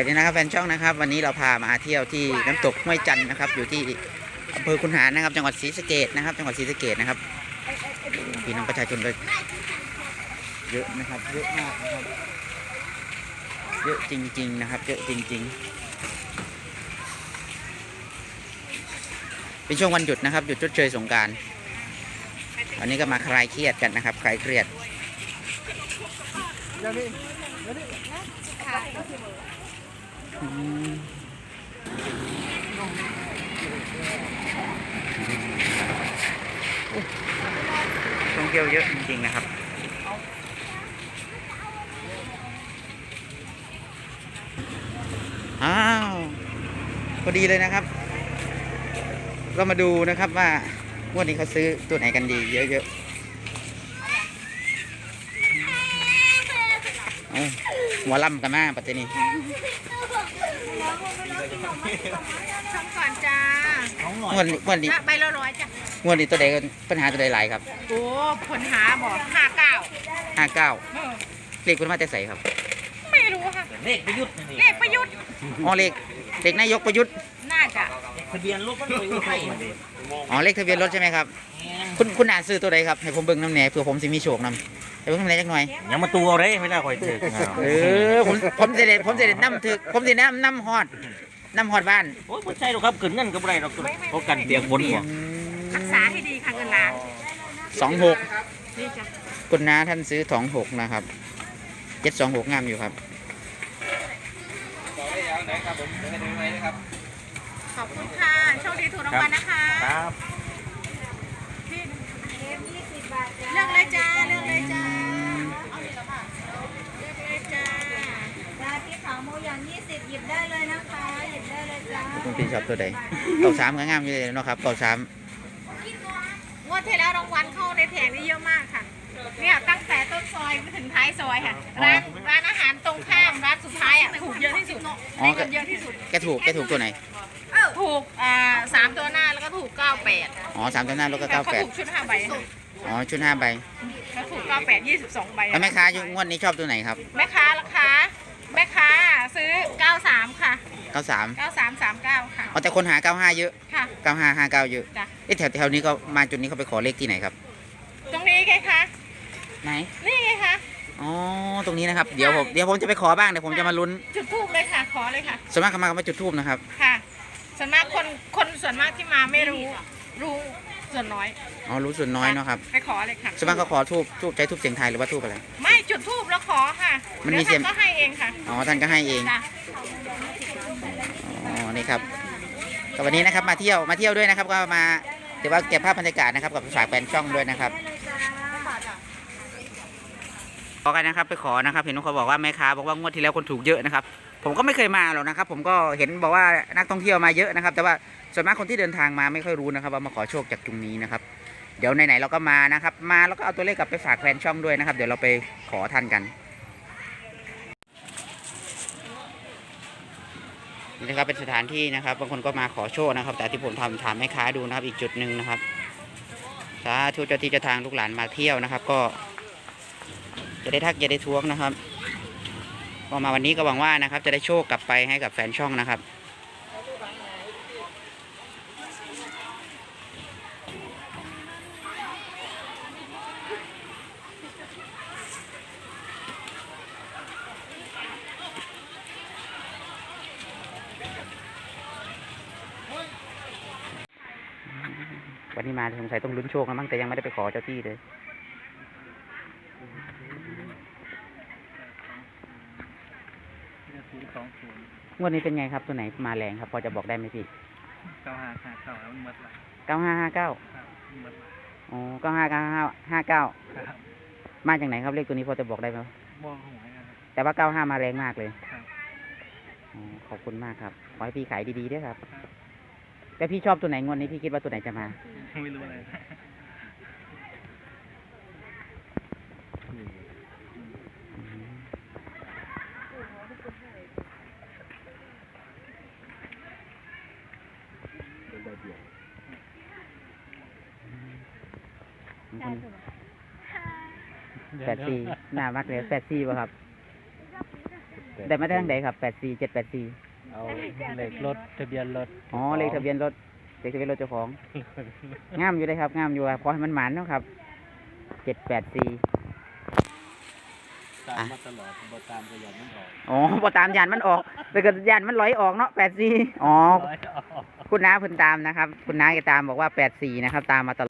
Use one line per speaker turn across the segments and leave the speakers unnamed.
วัสดีนะครับแฟนช่องนะครับ วันนี้เราพามาเที่ยวที่น้ำตกห้วยจันทร์นะครับ อยู่ที่อำเภอคุนหารนะครับ จังหวัดศรีสะเกดนะครับ จังหวัดศรีสะเกดนะครับพี่น้องประชาชนก็เยอะนะครับเยอะมากนะครับ เยอะจริง ๆ นะครับ เยอะจริง ๆ เป็นช่วงวันหยุดนะครับหยุดชดเชยสงการวันนี้ก็มาคลายเครียดกันนะครับคลายเครียดอืม ท่องเที่ยวเยอะจริงๆนะครับอ้าวพอดีเลยนะครับก็มาดูนะครับว่างวดนี้เขาซื้อตัวไหนกันดี เยอะๆหัวล่ำกันมาปัจจุบัน
ชมก่อนจ้าง
วดนี้งวดนี้
ถ้าใบละร้อยจ้ะ
งวดนี้ตัวใดก็ปัญหาตัวใดหลายครับ
โอ้ผลหาบอกห้าเก้า
ห้าเก้าเลขคุณมาแต่ใส่ครับ
ไม่รู้ค่ะ
เลขประยุทธ์นี่
เลขประยุทธ์
อ๋อเลขเลขนายกประยุทธ์
น่าจะ
ทะเบียนรถมันไปอยู่ไทย
อ๋อเลขทะเบียนรถใช่ไหมครับ คุณคุณอ่านซื้อตัวใดครับให้ผมเบิ่งน้ำแหน่เผื่อผมสิมีโชคนำ ให้เบิ่งน้ำแหน่จักหน่อย
ยังมาตัวเอาเลยไม่ได้คอยถือ
เออผมผมจะเด็ดผมจะเด็ดน้ำถึกผมจะน้ำน้ำฮอดน้ำฮอดบ้าน
โอ้ยไม่ใช่หรอกครับขึ้นเงินก็ไม่ได้หรอกเขากันเตียงบนหัว
รักษาให้ดีค่ะเงินล้าน
สองหก
นี่จ้ะ
คุณน้าท่านซื้อสองหกนะครับเจ็ดสองหกงามอยู่ครับ
ขอบคุณค่ะโชคดีถูกรางวัลนะคะ
ครับ
พี่เลือกเลยจ้าเลือกเลยจ้าเลือกเลยจ้า
จ้าที่ขาหมูอย่าง20 หยิบได้เลยนะคะหยิบได้เลยจ้า
คุณพี่ชอบตัวใดเก่าสามก็งามอยู่เลยเนาะครับเก่าสาม
งวดที่แล้วรางวัลเข้าในแผงนี่เยอะมากค่ะ เนี่ยตั้งแต่ต้นซอยไปถึงท้ายซอยค่ะ ร้านร้านอาหารตรงข้ามร้านสุดท้ายอะถูกเยอะที่สุดได้เงินเยอะที่สุด
แกถูกแกถูกตัวไหน
ถูกอ่าสามตัวหน้าแล้วก็ถูกเก้าแปด
อ๋อสามตัวหน้ารถก็
แต่
เก้า
เขา
แปด
ถูกชุดห้าใบค่ะ
อ๋อชุดห้าใบ
เขาถูกเก้าแปดยี่สิบสองใบ
แล้วแม่ค้าอยู่งวดนี้ชอบตัวไหนครับ
แม่ค้าราคาแม่ค้าซื้อเก้าสามค่ะ
เก้าสาม
เก้าสามสามเก้าค่ะ
อ๋อแต่คนหาเก้าห้าเยอะ
ค่ะ
เก้าห้าห้าเก้าเยอะ
จ้ะ
เอ๊ะแถวแถวนี้ก็มาจุดนี้เขาไปขอเลขที่ไหนครับ
ตรงนี้ไงคะ
ไหน
นี่ไงคะ
อ๋อ ตรงนี้นะครับ เดี๋ยวผม เดี๋ยวผมจะไปขอบ้าง เดี๋ยวผมจะมาลุ้น
จุดทูบเลยค่ะ ขอเลยค่ะ
ส่วนมากเขามาเขามาจุดทูบนะครับ
ค่ะ ส่วนมากคน คนส่วนมากที่มาไม่รู้ รู้ส่วนน้อย
อ๋อ รู้ส่วนน้อยเนาะครับ
ไปขอเลยค่ะ
ส่วนมากเขาขอทูบทูบใช้ทูบเสียงไทายหรือว่าทูบอะไร
ไม่ จุดทูบแล้วขอค่ะ
มันมี
เดี๋ยว
เสียง
ท่านก็ให้เองค่ะ
อ๋อท่านก็ให้เอง
จ้ะ
อ๋อนี่ครับก็วันนี้นะครับมาเที่ยวมาเที่ยวด้วยนะครับ ก็มาถือว่าเก็บภาพบรรยากาศนะครับกับฝากแฟนช่องด้วยนะครับขอกันนะครับ ไปขอนะครับ เห็นเขาบอกว่าแม่ค้าบอกว่างวดที่แล้วคนถูกเยอะนะครับ ผมก็ไม่เคยมาหรอกนะครับ ผมก็เห็นบอกว่านักท่องเที่ยวมาเยอะนะครับ แต่ว่าส่วนมากคนที่เดินทางมาไม่ค่อยรู้นะครับ ว่ามาขอโชคจากตรงนี้นะครับ เดี๋ยวไหนๆเราก็มานะครับ มาแล้วก็เอาตัวเลขกลับไปฝากแฟนช่องด้วยนะครับ เดี๋ยวเราไปขอท่านกันนี่นะครับเป็นสถานที่นะครับ บางคนก็มาขอโชคนะครับ แต่ที่ผมทำถามแม่ค้าดูนะครับ อีกจุดหนึ่งนะครับสาธุเจ้าที่เจ้าทางลูกหลานมาเที่ยวนะครับ ก็ จะได้ทักจะได้ท้วงนะครับก็มาวันนี้ก็หวังว่านะครับ จะได้โชคกลับไปให้กับแฟนช่องนะครับ วันนี้มาสงสัยต้องลุ้นโชคนะมั้งแต่ยังไม่ได้ไปขอเจ้าที่เลย
ศูนย์สองศูนย์
งวดนี้เป็นไงครับตัวไหนมาแรงครับ พอจะบอกได้ไหมพี่
เก้าห้าห้าเก้าแล้วมันหมดละ
เก้าห้าห้าเก้า
ครับมันหมดละ
อ๋อเก้าห้าเก้าห้าห้าเก้า
ครับ
มาจากไหนครับเลขตัวนี้พอจะบอกได้ไหม
มองหวยนะครับ
แต่ว่าเก้าห้ามาแรงมากเลย
ครับ
อ๋อขอบคุณมากครับ ขอให้พี่ขายดีๆด้วยครับ แต่พี่ชอบตัวไหนงวดนี้พี่คิดว่าตัวไหนจะมา
ไม่รู้เลย
แปดสี่หน้ามากเลยแปดสี่ป่ะครับได้มาทางไหนครับแปดสี่เจ็ดแปดสี่
เอาเลขรถทะเบียนรถ
อ๋อ เลขทะเบียนรถ เลขทะเบียนรถเจ้าของ งามอยู่เลยครับงามอยู่อะขอให้มันหมานเนาะครับเจ็ดแปดสี่
ตามมาตลอดบ่ตามก็ยอมมันออก
อ๋อพอตามยานมันออกแต่เกิดยานมันลอยออกเนาะแปดสี่อ๋อ
ร้อยออก
คุณน้าเพิ่นตามนะครับ คุณน้าแกตามบอกว่าแปดสี่นะครับ ตามมาตลอด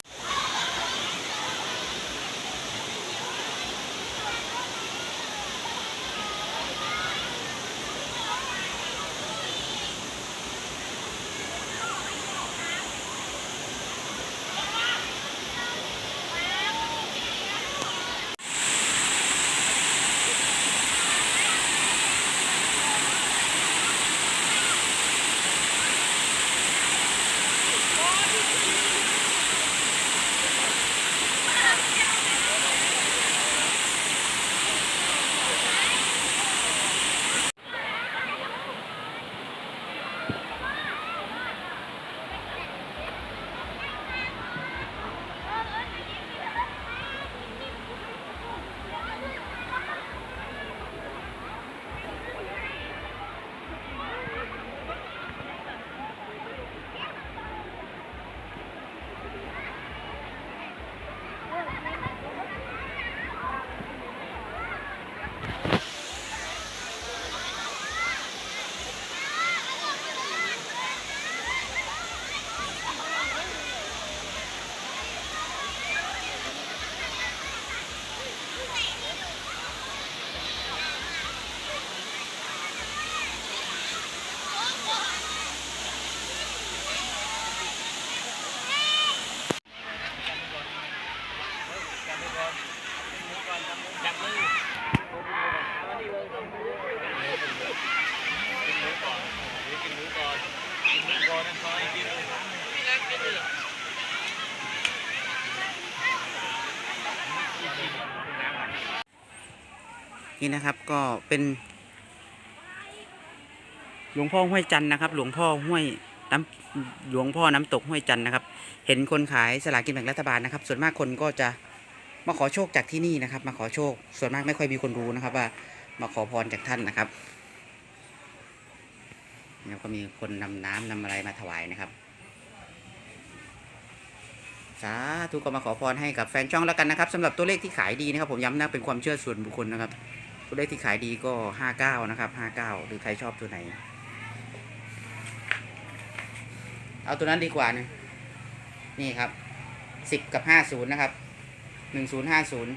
นี่นะครับก็เป็นหลวงพ่อห้วยจันนะครับ หลวงพ่อห้วยน้ำหลวงพ่อน้ำตกห้วยจันนะครับ เห็นคนขายสลากกินแบ่งรัฐบาลนะครับ ส่วนมากคนก็จะมาขอโชคจากที่นี่นะครับ มาขอโชค ส่วนมากไม่ค่อยมีคนรู้นะครับ ว่ามาขอพรจากท่านนะครับ แล้วก็มีคนนำน้ำนำอะไรมาถวายนะครับ สาธุก็มาขอพรให้กับแฟนช่องแล้วกันนะครับสำหรับตัวเลขที่ขายดีนะครับ ผมย้ำนะเป็นความเชื่อส่วนบุคคลนะครับ ตัวเลขที่ขายดีก็ห้าเก้านะครับห้าเก้าหรือใครชอบตัวไหน เอาตัวนั้นดีกว่านะนี่ครับสิบกับห้าศูนย์นะครับหนึ่งศูนย์ห้าศูนย์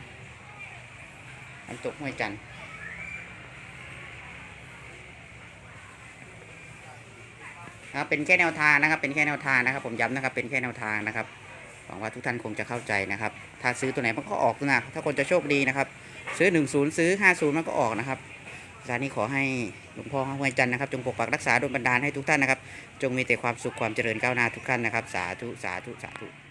น้ำตกห้วยจันทร์ นะครับเป็นแค่แนวทางนะครับ เป็นแค่แนวทางนะครับ ผมย้ำนะครับเป็นแค่แนวทางนะครับหวังว่าทุกท่านคงจะเข้าใจนะครับ ถ้าซื้อตัวไหนมันก็ออกนะถ้าคนจะโชคดีนะครับ ซื้อ 10 ซื้อ 50 มันก็ออกนะครับสานี้ขอให้หลวงพ่อห้วยจันทร์นะครับ จงปกปักรักษาดลบันดาลให้ทุกท่านนะครับ จงมีแต่ความสุขความเจริญก้าวหน้าทุกท่านนะครับ สาธุสาธุสาธุ